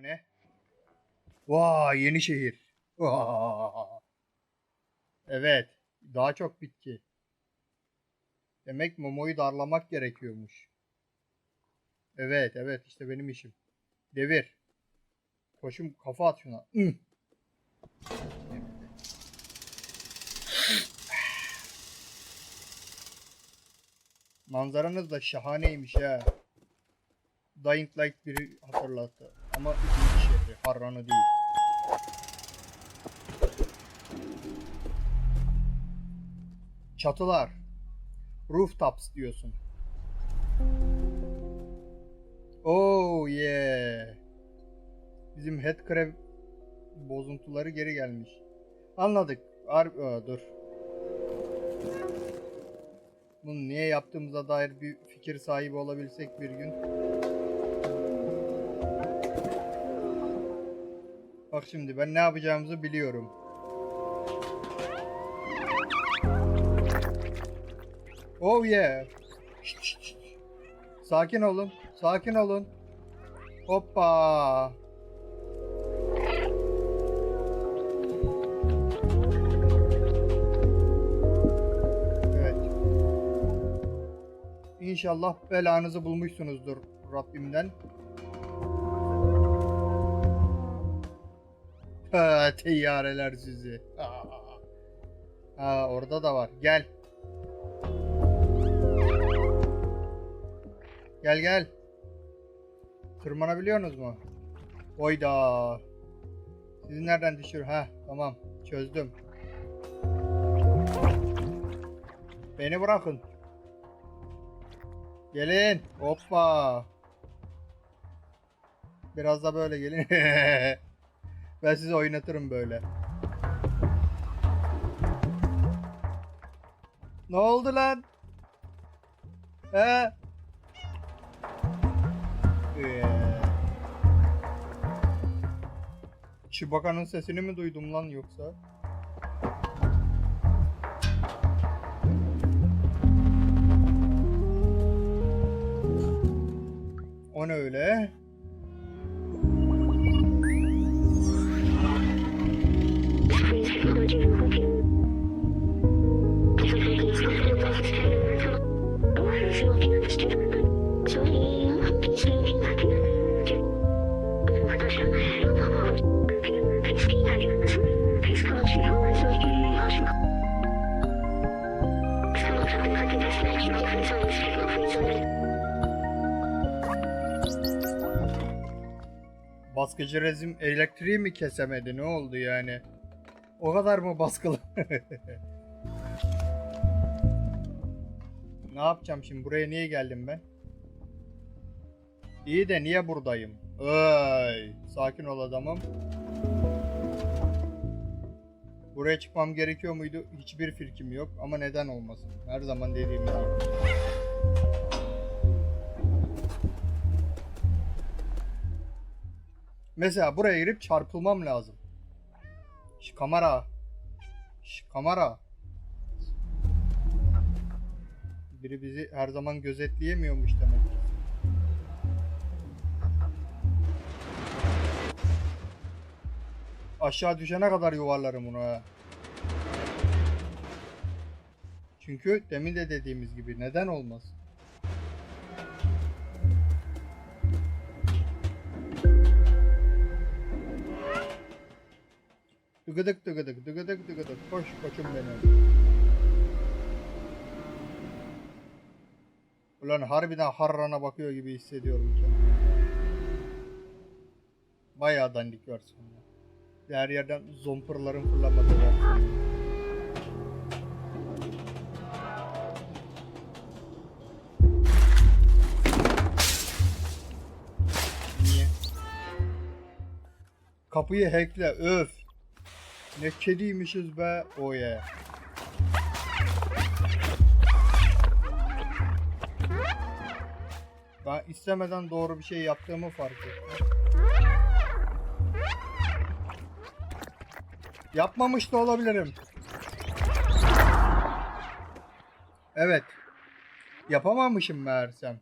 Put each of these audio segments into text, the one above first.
O ne? Vay yeni şehir. Evet. Daha çok bitki. Demek Momo'yu darlamak gerekiyormuş. Evet evet işte benim işim. Devir. Koşum kafa at şuna. Manzaranız da şahaneymiş ha. Dying Light biri hatırlattı. Ama ikinci şehri. Harran'ı değil. Çatılar. Rooftops diyorsun. Oh yeah. Bizim headcrab bozuntuları geri gelmiş. Anladık. Ar Aa, dur. Bunu niye yaptığımıza dair bir fikir sahibi olabilsek bir gün. Bak şimdi ben ne yapacağımızı biliyorum. Oh yeah. Şşt, şşt. Sakin olun. Sakin olun. Hoppa. Evet. İnşallah belanızı bulmuşsunuzdur Rabbimden. Ha, teyyareler sizi. Aa. Ha, orada da var. Gel. Gel gel. Tırmanabiliyorsunuz mu? Oyda. Sizi nereden düşür? Ha, tamam. Çözdüm. Beni bırakın. Gelin. Hoppa. Biraz da böyle gelin. ben sizi oynatırım böyle. Ne oldu lan? He? Ee, Chewbacca'nın sesini mi duydum lan yoksa? O ne öyle? Baskıcı rezim elektriği mi kesemedi? Ne oldu yani? O kadar mı baskılı? ne yapacağım şimdi? Buraya niye geldim ben? İyi de niye buradayım? Ay, sakin ol adamım. Buraya çıkmam gerekiyor muydu? Hiçbir fikrim yok ama neden olmasın? Her zaman dediğim gibi. Mesela buraya girip çarpılmam lazım. Şş, kamera. Şş, kamera. Biri bizi her zaman gözetleyemiyormuş demek. Aşağı düşene kadar yuvarlarım bunu ha. Çünkü demin de dediğimiz gibi neden olmaz? Dıgıdık dıgıdık dıgıdık dıgıdık koş koçum benim. Ulan harbiden harrana bakıyor gibi hissediyorum kendimi. Bayağı dandik versiyon ya. Her yerden zompırların fırlamadığı versiyon. Niye? Kapıyı hackle öf. Ne kediymişiz be. Oh yeah. Ben istemeden doğru bir şey yaptığımı fark ettim. Yapmamış da olabilirim. Evet. Yapamamışım meğersem.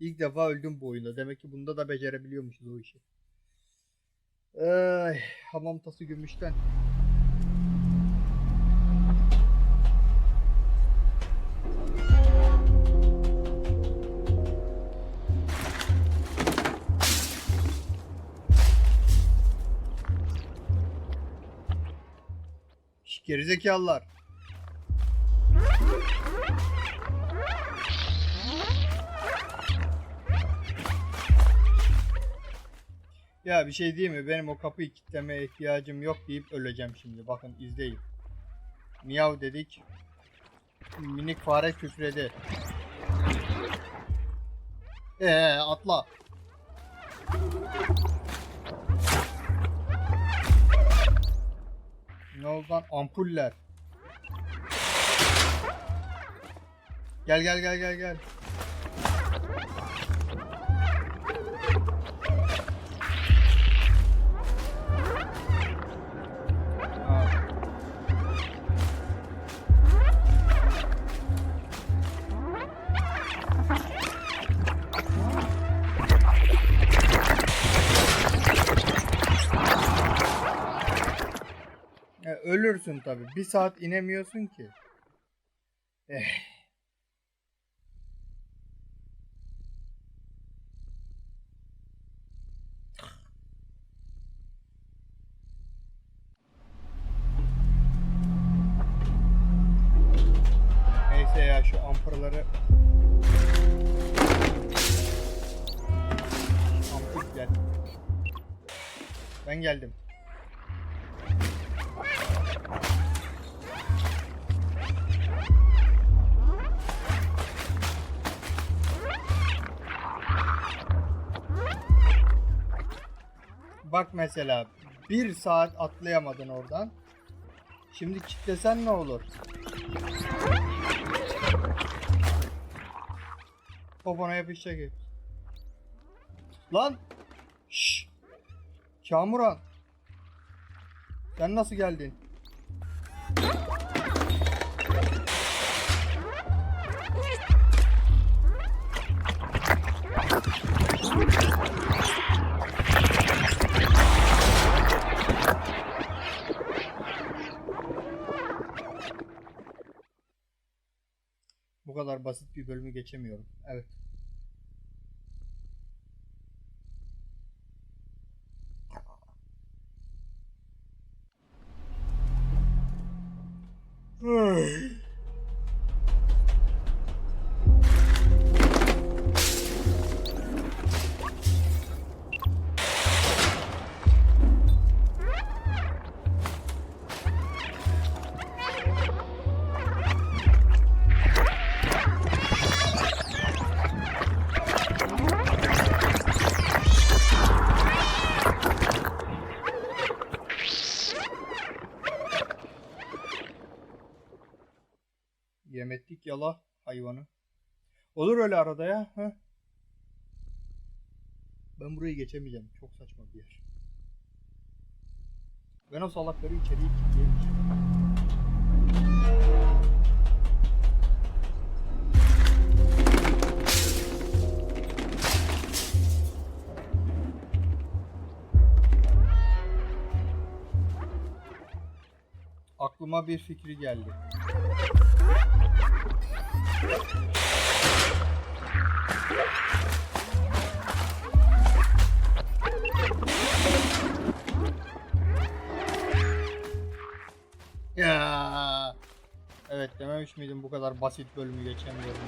İlk defa öldüm bu oyunda. Demek ki bunda da becerebiliyormuşuz o işi. Ay, hamam tası gümüşten. Şş, Gerizekalılar. Ya bir şey diyeyim mi? Benim o kapıyı kilitlemeye ihtiyacım yok deyip öleceğim şimdi. Bakın izleyin. Miyav dedik. Minik fare küfredi. Ee atla. Ne oldu lan? Ampuller. Gel gel gel gel gel. Ölürsün tabi. Bir saat inemiyorsun ki. Eh. Neyse ya şu amperları Ampul gel. Ben geldim. Bak mesela bir saat atlayamadın oradan. Şimdi kitlesen ne olur? Popona yapışacak hep. Lan! Şşş! Kamuran! Sen nasıl geldin? Kadar basit bir bölümü geçemiyorum. Evet. Yemettik yala hayvanı. Olur öyle arada ya. Ha? Ben burayı geçemeyeceğim. Çok saçma bir yer. Ben o salakları içeriye kilitleyemeyeceğim. Aklıma bir fikri geldi. Ya. Evet dememiş miydim bu kadar basit bölümü geçemiyorum.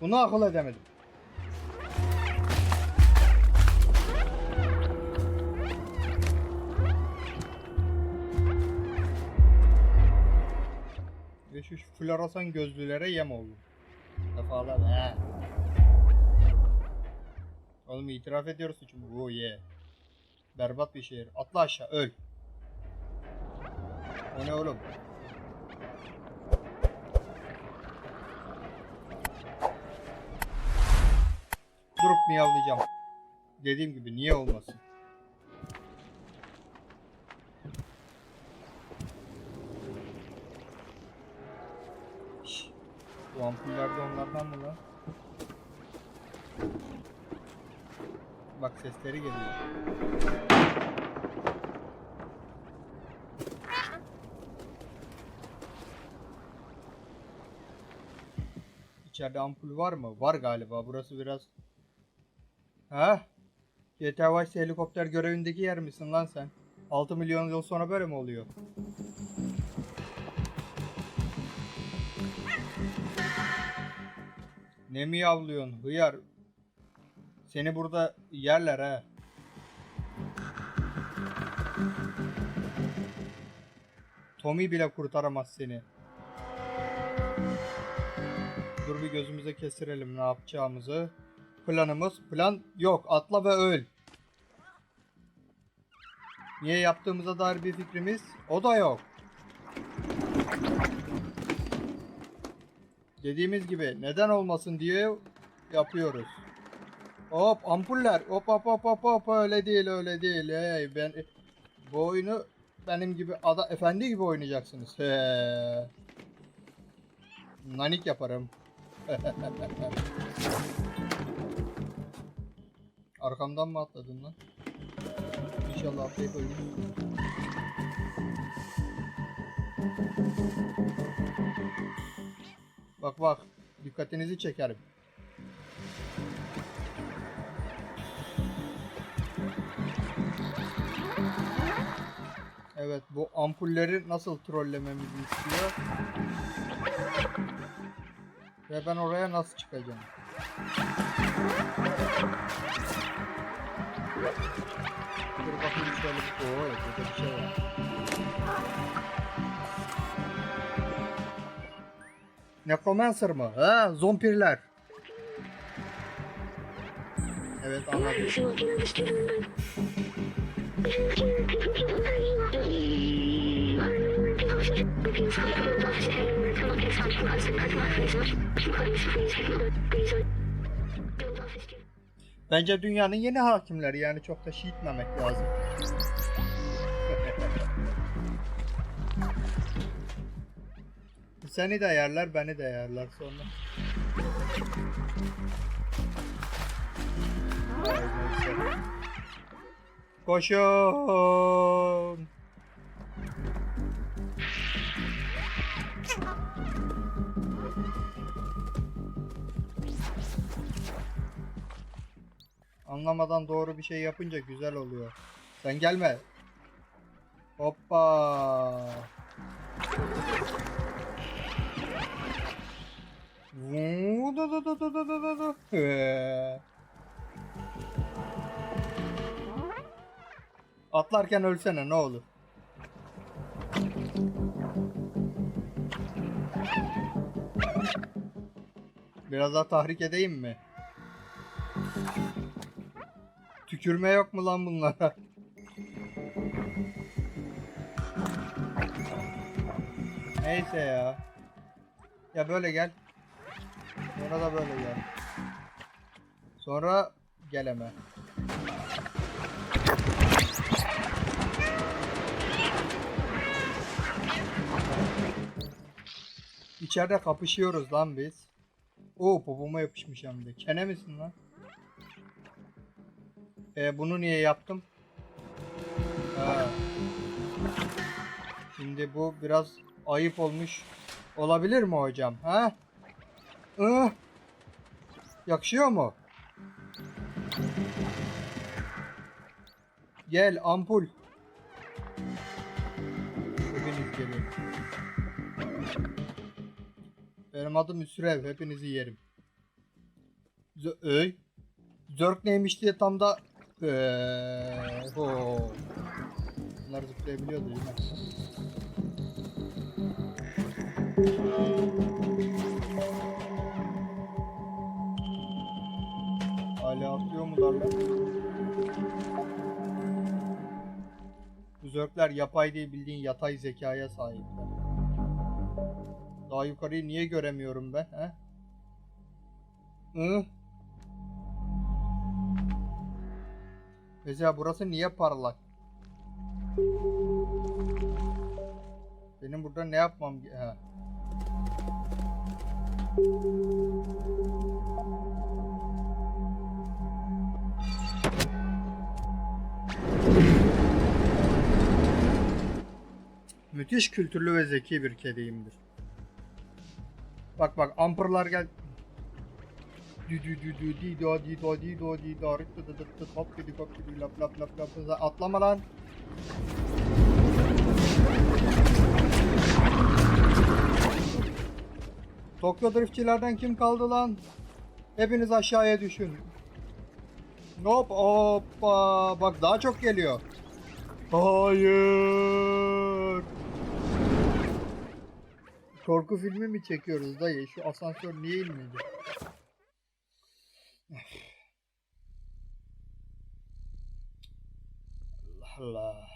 Bunu akıl edemedim. Floresan gözlülere yem oldum. Defalar he. Oğlum itiraf ediyoruz suçumu. Oh yeah. Berbat bir şehir. Atla aşağı öl. O ne oğlum? Durup miyavlayacağım. Dediğim gibi niye olmasın? Ampuller de onlardan mı lan? Bak sesleri geliyor. İçeride ampul var mı? Var galiba. Burası biraz... Ha? GTA Vice helikopter görevindeki yer misin lan sen? 6 milyon yıl sonra böyle mi oluyor? Ne mi yavlıyorsun hıyar? Seni burada yerler ha. Tommy bile kurtaramaz seni. Dur bir gözümüze kestirelim ne yapacağımızı. Planımız plan yok atla ve öl. Niye yaptığımıza dair bir fikrimiz o da yok. Dediğimiz gibi neden olmasın diye yapıyoruz. Hop ampuller hop hop hop hop hop öyle değil öyle değil. Hey ben bu oyunu benim gibi ada efendi gibi oynayacaksınız. He. Nanik yaparım. Arkamdan mı atladın lan? İnşallah atlayıp ölürsün. Bak bak. Dikkatinizi çekerim. Evet bu ampulleri nasıl trollememizi istiyor. Ve ben oraya nasıl çıkacağım? Dur bakayım şöyle. Oo burada bir şey var. Necromancer mı? Ha, zompirler. Evet anladım. Bence dünyanın yeni hakimleri yani çok da şey etmemek lazım. Seni de yerler, beni de yerler sonra. Koşun. Anlamadan doğru bir şey yapınca güzel oluyor. Sen gelme. Hoppa. Atlarken ölsene ne olur. Biraz daha tahrik edeyim mi? Tükürme yok mu lan bunlara? Neyse ya. Ya böyle gel. Sonra da böyle gel. Sonra geleme. İçeride kapışıyoruz lan biz. Oo popoma yapışmış hem de. Kene misin lan? E, bunu niye yaptım? Ha. Şimdi bu biraz ayıp olmuş olabilir mi hocam? Ha? Ih. Yakışıyor mu? Gel ampul. Hepiniz gelin. Benim adım Üsrev. Hepinizi yerim. Z Öy. Zörk neymiş diye tam da Eee, ho. Bunlar zıplayabiliyordu değil mi? Hala atlıyor mular lan? Bu zörkler yapay değil bildiğin yatay zekaya sahipler. Daha yukarıyı niye göremiyorum ben? He? Hı? Mesela burası niye parlak? Benim burada ne yapmam ge- Müthiş kültürlü ve zeki bir kediyimdir. Bak bak ampırlar gel. Dü hop hop lap lap lap lap atlama lan. Tokyo driftçilerden kim kaldı lan? Hepiniz aşağıya düşün. Hop hoppa bak daha çok geliyor. Hayır. Korku filmi mi çekiyoruz dayı? Şu asansör niye inmedi? Allah Allah.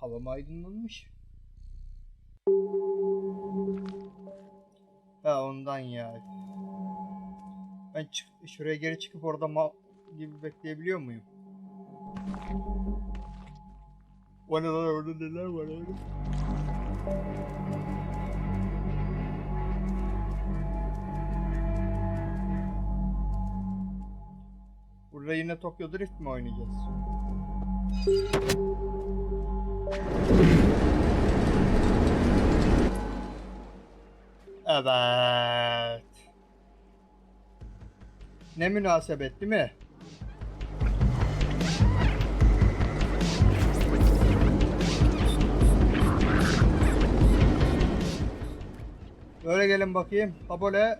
Havam aydınlanmış. Ha ondan ya. Ben çık şuraya geri çıkıp orada mal gibi bekleyebiliyor muyum? O ne lan orada neler var öyle? Burada yine Tokyo Drift mi oynayacağız? Evet. Ne münasebet değil mi? Böyle gelin bakayım. Habole.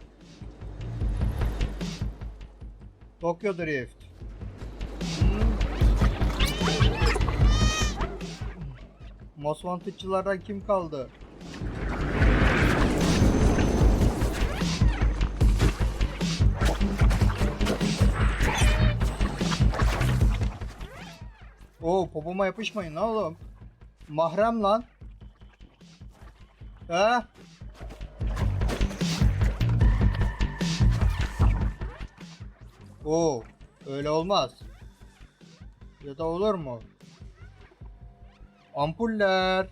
Tokyo Drift. Most Wanted'çılardan kim kaldı? Oo popoma yapışmayın lan oğlum. Mahrem lan. He? Oo, öyle olmaz. Ya da olur mu? Ampuller.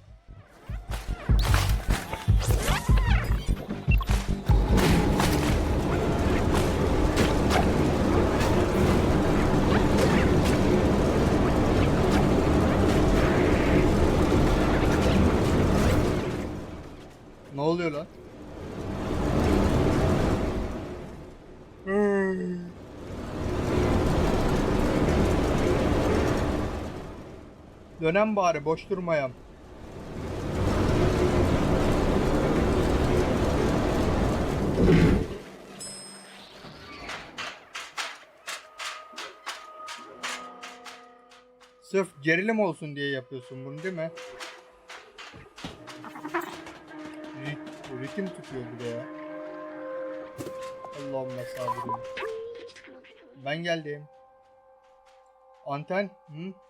Ne oluyor lan? Dönem bari boş durmayam. Sırf gerilim olsun diye yapıyorsun bunu değil mi? Rit- ritim tutuyor bir de ya. Allahümme sabirim. Ben geldim. Anten? Hı?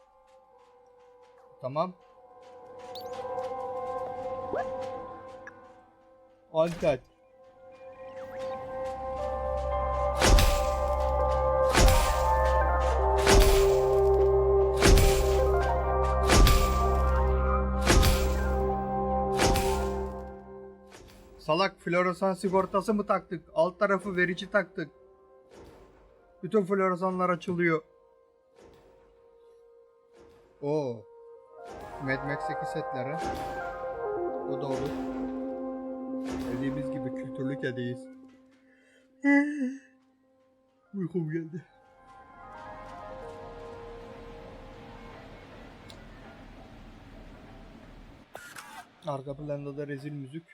Tamam. Anten. Salak floresan sigortası mı taktık? Alt tarafı verici taktık. Bütün floresanlar açılıyor. Oo. Mad Max'teki setleri. O da olur. Dediğimiz gibi kültürlü kediyiz. Uykum geldi. Arka planda da rezil müzik.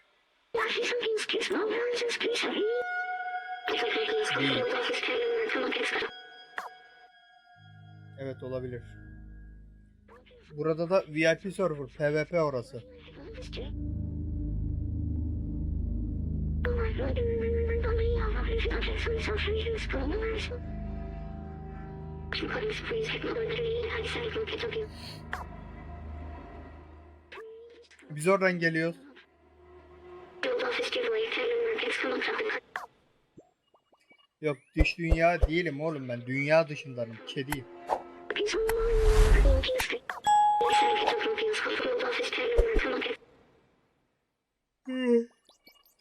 Evet olabilir. Burada da VIP server, PvP orası. Biz oradan geliyoruz. Yok dış dünya değilim oğlum ben. Dünya dışındanım. Kediyim.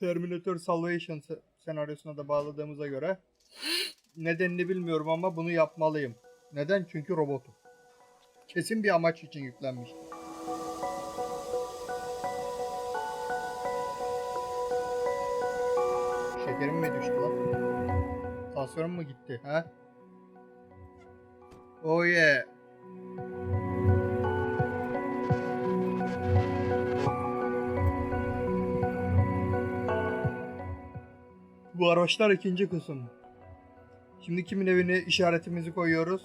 Terminator Salvation se- senaryosuna da bağladığımıza göre nedenini bilmiyorum ama bunu yapmalıyım. Neden? Çünkü robotum. Kesin bir amaç için yüklenmiş. Şekerim mi düştü lan? Tansiyonum mu gitti? Ha? Oh yeah. Bu araçlar ikinci kısım. Şimdi kimin evine işaretimizi koyuyoruz?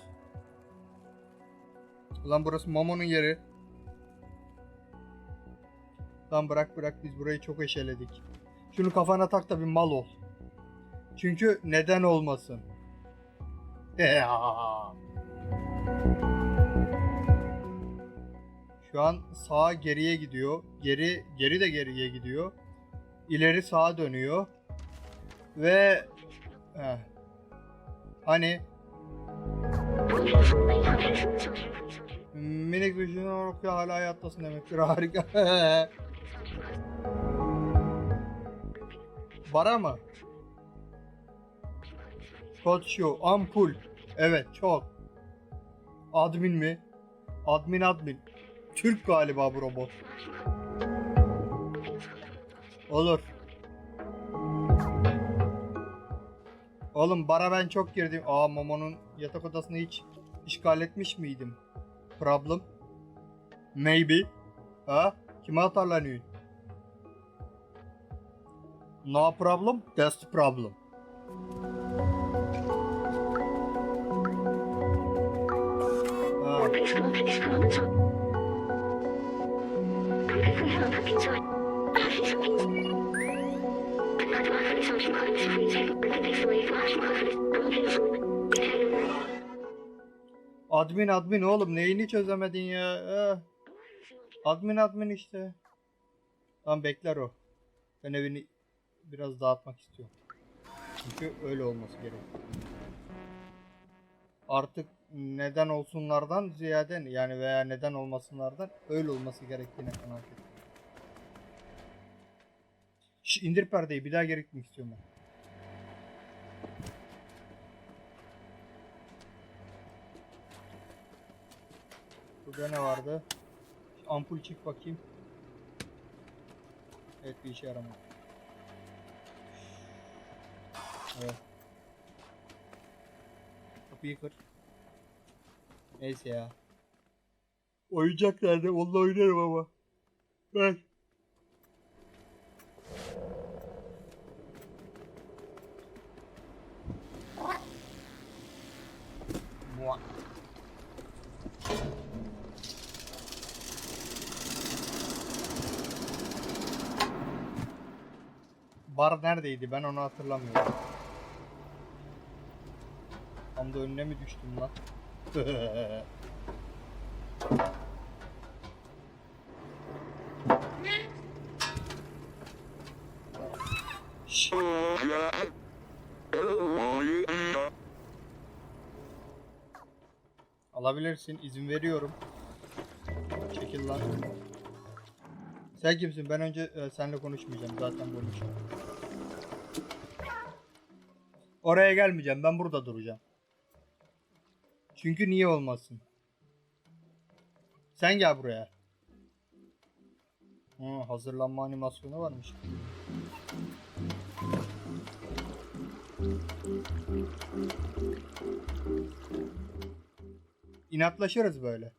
Ulan burası Momo'nun yeri. Lan bırak bırak biz burayı çok eşeledik. Şunu kafana tak da bir mal ol. Çünkü neden olmasın? Şu an sağa geriye gidiyor. Geri geri de geriye gidiyor. İleri sağa dönüyor. Ve Heh. hani minik bir şey olarak hala hayattasın demektir. Harika. Bara mı? Şu. Ampul. Evet çok. Admin mi? Admin admin. Türk galiba bu robot. Olur. Oğlum bara ben çok girdim. Aa Momo'nun yatak odasını hiç işgal etmiş miydim? Problem? Maybe. Ha? Kime atarlanıyor? No problem. That's problem. Admin admin oğlum neyini çözemedin ya? Eh. Admin admin işte. Tamam bekler o. Ben evini biraz dağıtmak istiyorum. Çünkü öyle olması gerek. Artık neden olsunlardan ziyade yani veya neden olmasınlardan öyle olması gerektiğine kanaat ettim. İndir perdeyi bir daha geri gitmek istiyorum ben. Burada ne vardı? Ampul çık bakayım. Evet bir işe yaramadı. Evet. Kapıyı kır. Neyse ya. Oyuncak nerede? Onunla oynarım ama. Ben. Bar neredeydi? Ben onu hatırlamıyorum. Tam da önüne mi düştüm lan? Alabilirsin. izin veriyorum. Çekil lan. Sen kimsin? Ben önce e, seninle konuşmayacağım. Zaten konuşuyorum. Oraya gelmeyeceğim. Ben burada duracağım. Çünkü niye olmasın? Sen gel buraya. Ha, hazırlanma animasyonu varmış. İnatlaşırız böyle.